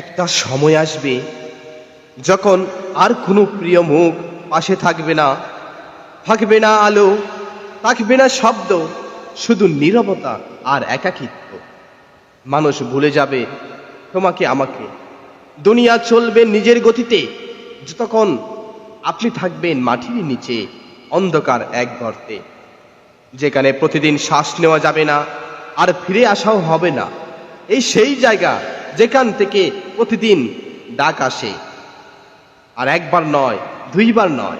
একটা সময় আসবে যখন আর কোনো প্রিয় মুখ পাশে থাকবে না। থাকবে না আলো, থাকবে না শব্দ, শুধু নীরবতা আর একাকিত্ব। মানুষ ভুলে যাবে, তোমাকে আমাকে। দুনিয়া চলবে নিজের গতিতে, যতক্ষণ আপনি থাকবেন মাটির নিচে, অন্ধকার এক গর্তে। যেখানে প্রতিদিন শ্বাস নেওয়া যাবে না, আর ফিরে আসাও হবে না। এই সেই জায়গা যেখান থেকে প্রতিদিন ডাক আসে। আর একবার নয়, দুইবার নয়,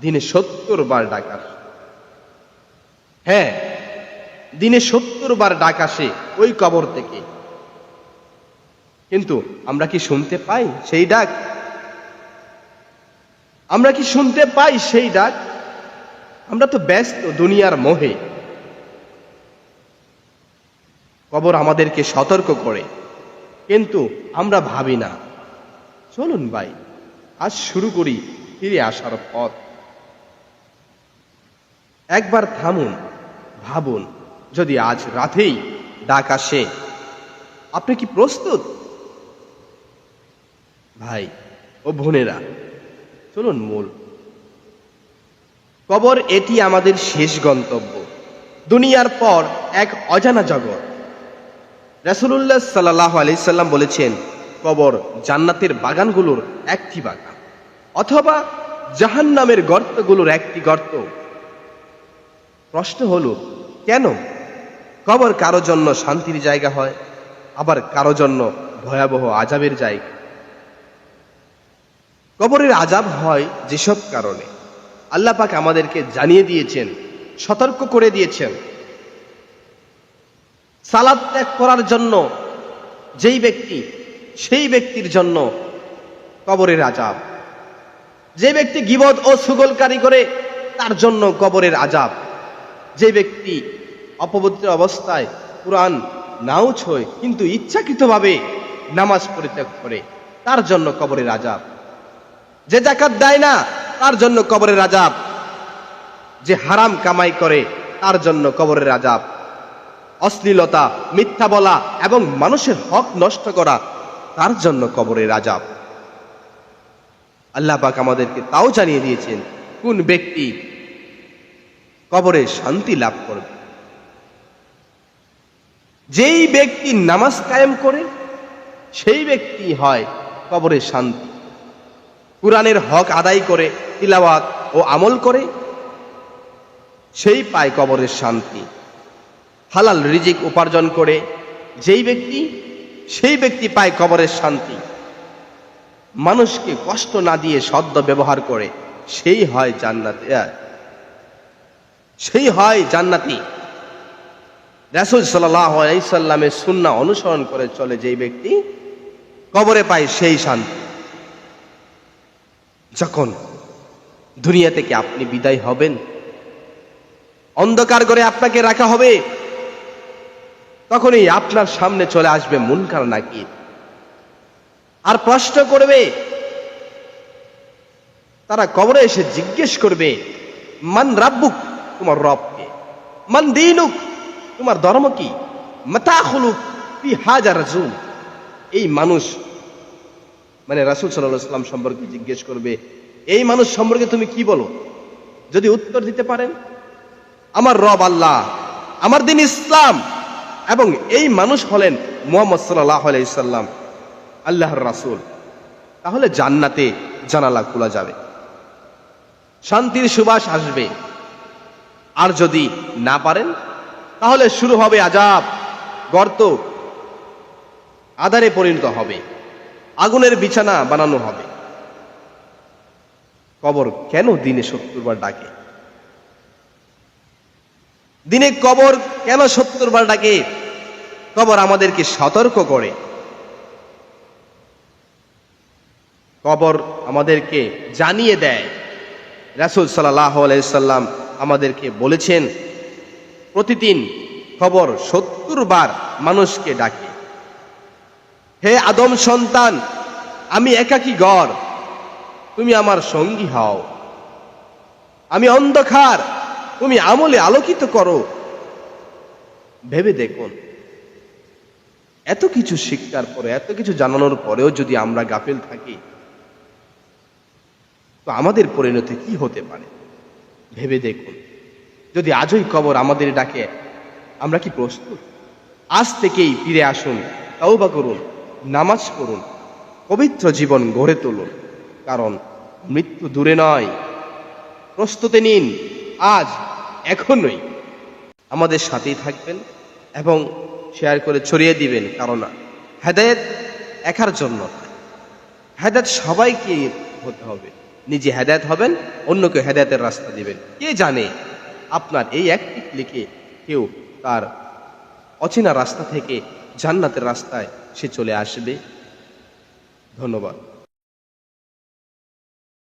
দিনে সত্তর বার ডাক আসে। হ্যাঁ দিনে সত্তর বার ডাক আসে ওই কবর থেকে। কিন্তু আমরা কি শুনতে পাই সেই ডাক? আমরা কি শুনতে পাই সেই ডাক? আমরা তো ব্যস্ত দুনিয়ার মোহে। কবর আমাদেরকে সতর্ক করে। কিন্তু আমরা ভাবি না। চলুন ভাই, আজ শুরু করি ফিরে আসার পথ। একবার থামুন, ভাবুন, যদি আজ রাতেই ডাক আসে, আপনি কি প্রস্তুত? ভাই ও বোনেরা, চলুন মূল। কবর এটি আমাদের শেষ গন্তব্য। দুনিয়ার পর এক অজানা জগৎ। রাসুলুল্লাহ সাল্লাহ আলাইসাল্লাম বলেছেন, কবর জান্নাতের বাগানগুলোর একটি বাগান, অথবা জাহান নামের গর্তগুলোর একটি গর্ত। প্রশ্ন হলো, কেন? কবর কারও জন্য শান্তির জায়গা হয়, আবার কারও জন্য ভয়াবহ আজাবের জায়গা? কবরের আজাব হয় যেসব কারণে। আল্লাহ পাক আমাদেরকে জানিয়ে দিয়েছেন, সতর্ক করে দিয়েছেন সালাদ ত্যাগ করার জন্য, যেই ব্যক্তি, সেই ব্যক্তির জন্য কবরের আজাব যে ব্যক্তি গিবদ ও সুগলকারী করে, তার জন্য কবরের আজাব যে ব্যক্তি অপবিত্র অবস্থায় কোরআন নাও ছয় কিন্তু ইচ্ছাকৃতভাবে নামাজ পরিত্যাগ করে, তার জন্য কবরের আজাব যে জাকাত দেয় না, তার জন্য কবরের আজাব যে হারাম কামাই করে, তার জন্য কবরের আজাব অশ্লীলতা, মিথ্যা বলা এবং মানুষের হক নষ্ট করা, তার জন্য কবরের আজাব আল্লাহ পাক আমাদেরকে তাও জানিয়ে দিয়েছেন, কোন ব্যক্তি কবরে শান্তি লাভ করবে? যেই ব্যক্তি নামাজ কায়েম করে, সেই ব্যক্তি হয় কবরের শান্তি। কোরআনের হক আদায় করে, তিলাওয়াত ও আমল করে, সেই পায় কবরের শান্তি। হালাল রিজিক উপার্জন করে যেই ব্যক্তি, সেই ব্যক্তি পায় কবরের শান্তি। মানুষকে কষ্ট না দিয়ে সদ্য ব্যবহার করে, সেই হয় জান্নাতি সেই হয় জান্নাতি। রাসুল সাল্লামের সুন্না অনুসরণ করে চলে যেই ব্যক্তি, কবরে পায় সেই শান্তি। যখন দুনিয়া থেকে আপনি বিদায় হবেন, অন্ধকার করে আপনাকে রাখা হবে তখনই আপনার সামনে চলে আসবে মুনকার নাকি আর প্রশ্ন করবে, তারা কবরে এসে জিজ্ঞেস করবে, মান রাব্বুক? তোমার রবকে। মান দিনুক? তোমার ধর্ম কি? মাতা হলুক ফি হাজার রাসূল। এই মানুষ মানে রাসূল আলাইহি সাল্লাম সম্পর্কে জিজ্ঞেস করবে, এই মানুষ সম্পর্কে তুমি কি বলো? যদি উত্তর দিতে পারেন? আমার রব আল্লাহ, আমার দিন ইসলাম। এবং এই মানুষ হলেন মোহাম্মদ সাল্লাহ আলাইসাল্লাম আল্লাহর রাসূল। তাহলে জান্নাতে জানালা খোলা যাবে। শান্তির সুবাস আসবে। আর যদি না পারেন, তাহলে শুরু হবে আজাব গর্ত। আধারে পরিণত হবে। আগুনের বিছানা বানানো হবে। কবর কেন দিনে সত্তর বার ডাকে? দিনে কবর কেন সত্তর বার ডাকে? কবর আমাদেরকে সতর্ক করে। কবর আমাদেরকে জানিয়ে দেয়। রাসুল সাল্লাহ আলাইসাল্লাম আমাদেরকে বলেছেন, প্রতিদিন খবর সত্তর বার মানুষকে ডাকে। হে আদম সন্তান, আমি একাকি গড়, তুমি আমার সঙ্গী হও। আমি অন্ধকার তুমি আমলে আলোকিত করো। ভেবে দেখুন, এত কিছু শিক্ষার পরে, এত কিছু জানানোর পরেও যদি আমরা গাফিল থাকি, তো আমাদের পরিণতি কি হতে পারে? ভেবে দেখুন, যদি আজই কবর আমাদের ডাকে, আমরা কি প্রস্তুত? আজ থেকেই ফিরে আসুন, তওবা করুন, নামাজ পড়ুন, পবিত্র জীবন গড়ে তুলুন, কারণ মৃত্যু দূরে নয়। প্রস্তুতি নিন। আজ এখনই আমাদের সাথেই থাকবেন এবং শেয়ার করে ছড়িয়ে দিবেন কারণ হেদায়েত একার জন্য নয়। হেদায়েত সবাইকে হতে হবে। নিজে হেদায়ত হবেন, অন্যকে হেদায়েতের রাস্তা দিবেন। কে জানে, আপনার এই একটি ক্লিকে কেউ তার অচেনা রাস্তা থেকে জান্নাতের রাস্তায় সে চলে আসবে। ধন্যবাদ।